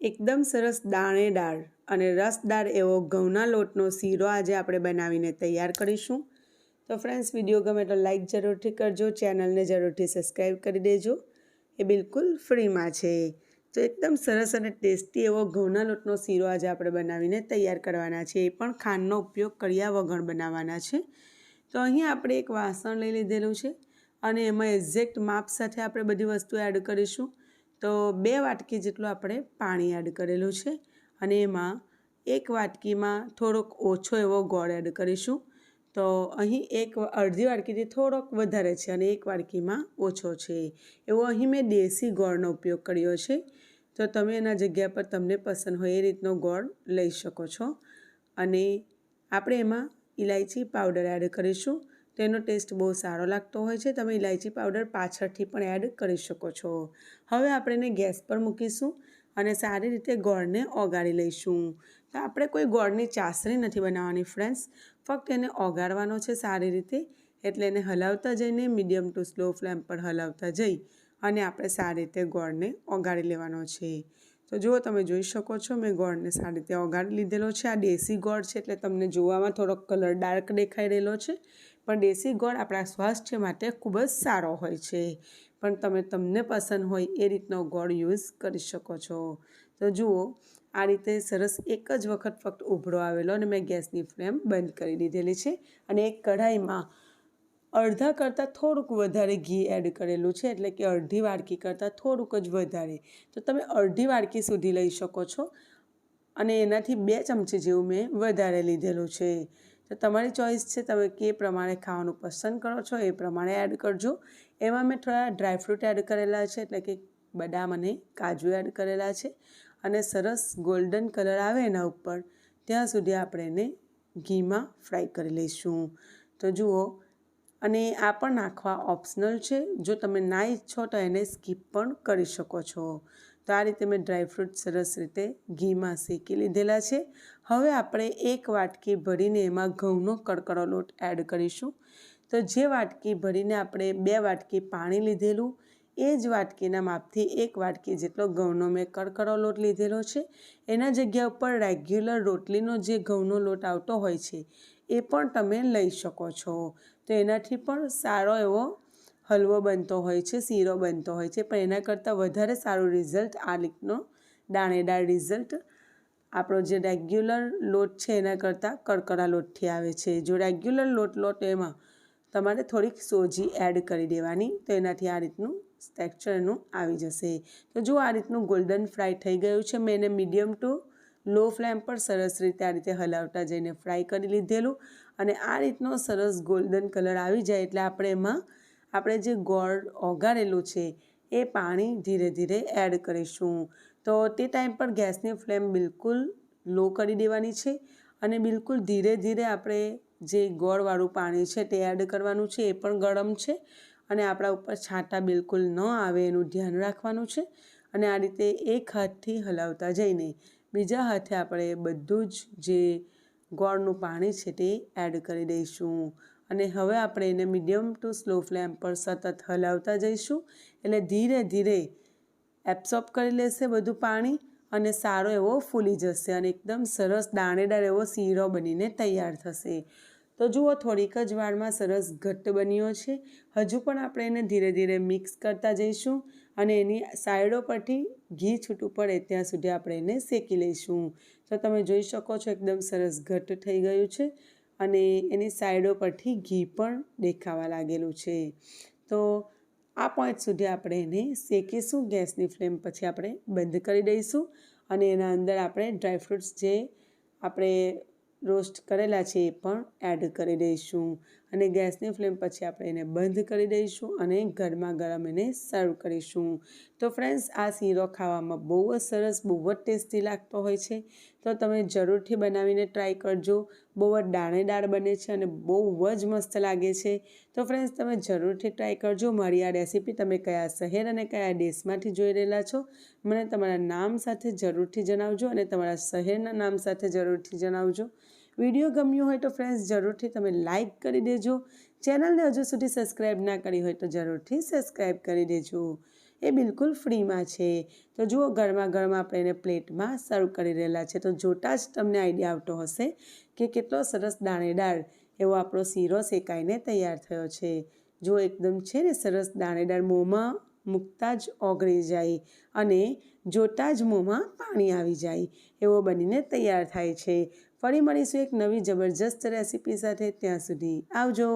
એકદમ સરસ દાણેદાર અને રસદાર એવો ઘઉંના લોટનો શીરો આજે આપણે બનાવીને તૈયાર કરીશું. તો ફ્રેન્ડ્સ વીડિયો ગમે તો લાઈક જરૂરથી કરજો ચેનલને જરૂરથી સબસ્ક્રાઈબ કરી દેજો. એ બિલકુલ ફ્રીમાં છે. તો એકદમ સરસ અને ટેસ્ટી એવો ઘઉંના લોટનો શીરો આજે આપણે બનાવીને તૈયાર કરવાના છે. એ પણ ખાંડનો ઉપયોગ કર્યા વગર બનાવવાના છે. તો અહીં આપણે એક વાસણ લઈ લીધેલું છે અને એમાં એક્ઝેક્ટ માપ સાથે આપણે બધી વસ્તુ એડ કરીશું. તો બે વાટકી જેટલું આપણે પાણી એડ કરેલું છે અને એમાં એક વાટકીમાં થોડોક ઓછો એવો ગોળ એડ કરીશું. તો અહીં એક અડધી વાટકીથી થોડોક વધારે છે અને એક વાટકીમાં ઓછો છે. એવો અહીં મેં દેશી ગોળનો ઉપયોગ કર્યો છે. તો તમે એના જગ્યા પર તમને પસંદ હોય એ રીતનો ગોળ લઈ શકો છો. અને આપણે એમાં ઇલાયચી પાવડર એડ કરીશું. તેનો ટેસ્ટ બહુ સારો લાગતો હોય છે. તમે ઇલાયચી પાવડર પાછળથી પણ એડ કરી શકો છો. હવે આપણે એને ગેસ પર મૂકીશું અને સારી રીતે ગોળને ઓગાળી લઈશું. તો આપણે કોઈ ગોળની ચાસણી નથી બનાવવાની ફ્રેન્ડ્સ. ફક્ત એને ઓગાળવાનો છે સારી રીતે. એટલે એને હલાવતા જઈને મીડિયમ ટુ સ્લો ફ્લેમ પર હલાવતા જઈ અને આપણે સારી રીતે ગોળને ઓગાળી લેવાનો છે. તો જુઓ તમે જોઈ શકો છો મેં ગોળને સારી રીતે ઓગાળી લીધેલો છે. આ દેશી ગોળ છે એટલે તમને જોવામાં થોડોક કલર ડાર્ક દેખાઈ રહેલો છે. પણ દેશી ગોળ આપણા સ્વાસ્થ્ય માટે ખૂબ જ સારો હોય છે. પણ તમે તમને પસંદ હોય એ રીતનો ગોળ યુઝ કરી શકો છો. તો જુઓ, આ રીતે સરસ એક જ વખત ફક્ત ઉભળો આવેલો અને મેં ગેસની ફ્લેમ બંધ કરી દીધેલી છે અને એક કઢાઈમાં અડધા કરતાં થોડુંક વધારે ઘી એડ કરેલું છે. એટલે કે અડધી વાડકી કરતાં થોડુંક જ વધારે. તો તમે અડધી વાડકી સુધી લઈ શકો છો અને એનાથી બે ચમચી જેવું મેં વધારે લીધેલું છે. તો તમારી ચોઈસ છે તમે કે પ્રમાણે ખાવાનું પસંદ કરો છો એ પ્રમાણે એડ કરજો. એમાં મેં થોડા ડ્રાયફ્રૂટ એડ કરેલા છે, એટલે કે બદામ અને કાજુ એડ કરેલા છે. અને સરસ ગોલ્ડન કલર આવે એના ઉપર, ત્યાં સુધી આપણે એને ઘીમાં ફ્રાય કરી લઈશું. તો જુઓ, અને આ પણ નાખવા ઓપ્શનલ છે. જો તમે ના ઈચ્છો તો એને સ્કીપ પણ કરી શકો છો. તો આ રીતે મેં ડ્રાયફ્રૂટ સરસ રીતે ઘીમાં શેકી લીધેલા છે. હવે આપણે એક વાટકી ભરીને એમાં ઘઉંનો કડકડો લોટ એડ કરીશું. તો જે વાટકી ભરીને આપણે બે વાટકી પાણી લીધેલું, એ જ વાટકીના માપથી એક વાટકી જેટલો ઘઉંનો મેં કડકડો લોટ લીધેલો છે. એના જગ્યા ઉપર રેગ્યુલર રોટલીનો જે ઘઉંનો લોટ આવતો હોય છે, એ પણ તમે લઈ શકો છો. તો એનાથી પણ સારો એવો હલવો બનતો હોય છે, શીરો બનતો હોય છે, પણ એના કરતાં વધારે સારું રિઝલ્ટ આ રીતનો દાણેદાર રિઝલ્ટ આપણો જે રેગ્યુલર લોટ છે એના કરતાં કડકડા લોટથી આવે છે. જો રેગ્યુલર લોટ લોટ એમાં તમારે થોડીક સોજી એડ કરી દેવાની, તો એનાથી આ રીતનું ટેક્સચર એનું આવી જશે. તો જો આ રીતનું ગોલ્ડન ફ્રાય થઈ ગયું છે, મેં એને મીડિયમ ટુ લો ફ્લેમ પર સરસ રીતે આ રીતે હલાવતા જઈને ફ્રાય કરી લીધેલું. અને આ રીતનો સરસ ગોલ્ડન કલર આવી જાય એટલે આપણે એમાં આપણે જે ગોળ ઓગાળેલું છે, એ પાણી ધીરે ધીરે એડ કરીશું. તો તે ટાઈમ પર ગેસની ફ્લેમ બિલકુલ લો કરી દેવાની છે અને બિલકુલ ધીરે ધીરે આપણે જે ગોળવાળું પાણી છે તે એડ કરવાનું છે, એ પણ ગરમ છે અને આપણા ઉપર છાંટા બિલકુલ ન આવે એનું ધ્યાન રાખવાનું છે અને આ રીતે એક હાથથી હલાવતા જઈને બીજા હાથે આપણે બધું જ જે ગોળનું પાણી છે તે એડ કરી દઈશું. અને હવે આપણે એને મીડિયમ ટુ સ્લો ફ્લેમ પર સતત હલાવતા જઈશું. એટલે ધીરે ધીરે એબ્સોર્બ કરી લેશે બધું પાણી અને સારો એવો ફૂલી જશે અને એકદમ સરસ દાણેદાર એવો શીરો બનીને તૈયાર થશે. તો જુઓ થોડીક જ વારમાં સરસ ઘટ્ટ બન્યો છે. હજુ પણ આપણે એને ધીરે ધીરે મિક્સ કરતા જઈશું અને એની સાઈડો પરથી ઘી છૂટું પડે ત્યાં સુધી આપણે એને શેકી લઈશું. તો તમે જોઈ શકો છો એકદમ સરસ ઘટ્ટ થઈ ગયું છે. અને એની સાઈડો પરથી ઘી પણ દેખાવા લાગેલું છે. તો આ પોઈન્ટ સુધી આપણે એને શેકીશું. ગેસની ફ્લેમ પછી આપણે બંધ કરી દઈશું અને એના અંદર આપણે ડ્રાયફ્રૂટ્સ જે આપણે રોસ્ટ કરેલા છે એ પણ એડ કરી દઈશું. અને ગેસની ફ્લેમ પછી આપણે એને બંધ કરી દઈશું અને ગરમા ગરમ એને સર્વ કરીશું. તો ફ્રેન્ડ્સ, આ શીરો ખાવામાં બહુ જ સરસ, બહુ જ ટેસ્ટી લાગતો હોય છે. તો તમે જરૂરથી બનાવીને ટ્રાય કરજો. બહુ જ દાણેદાર બને છે અને બહુ જ મસ્ત લાગે છે. તો ફ્રેન્ડ્સ, તમે જરૂરથી ટ્રાય કરજો. મારી આ રેસીપી તમે કયા શહેર અને કયા દેશમાંથી જોઈ રહેલા છો, મને તમારા નામ સાથે જરૂરથી જણાવજો અને તમારા શહેરના નામ સાથે જરૂરથી જણાવજો. વીડિયો ગમ્યો હોય તો ફ્રેન્ડ્સ જરૂરથી તમે લાઇક કરી દેજો. ચેનલને હજુ સુધી સબસ્ક્રાઈબ ના કરી હોય તો જરૂરથી સબસ્ક્રાઈબ કરી દેજો. એ બિલકુલ ફ્રીમાં છે. તો જુઓ ગરમા ઘરમાં આપણે એને પ્લેટમાં સર્વ કરી રહેલા છે. તો જોતાં જ તમને આઈડિયા આવતો હશે કે કેટલો સરસ દાણેદાર એવો આપણો શીરો શેકાઈને તૈયાર થયો છે. જો એકદમ છે ને સરસ દાણેદાર મોંમાં મૂકતા જ ઓગળી જાય અને જોતાં જ મોંમાં પાણી આવી જાય એવો બનીને તૈયાર થાય છે. ફરી મળીશું એક નવી જબરજસ્ત રેસીપી સાથે ત્યાં સુધી આવજો.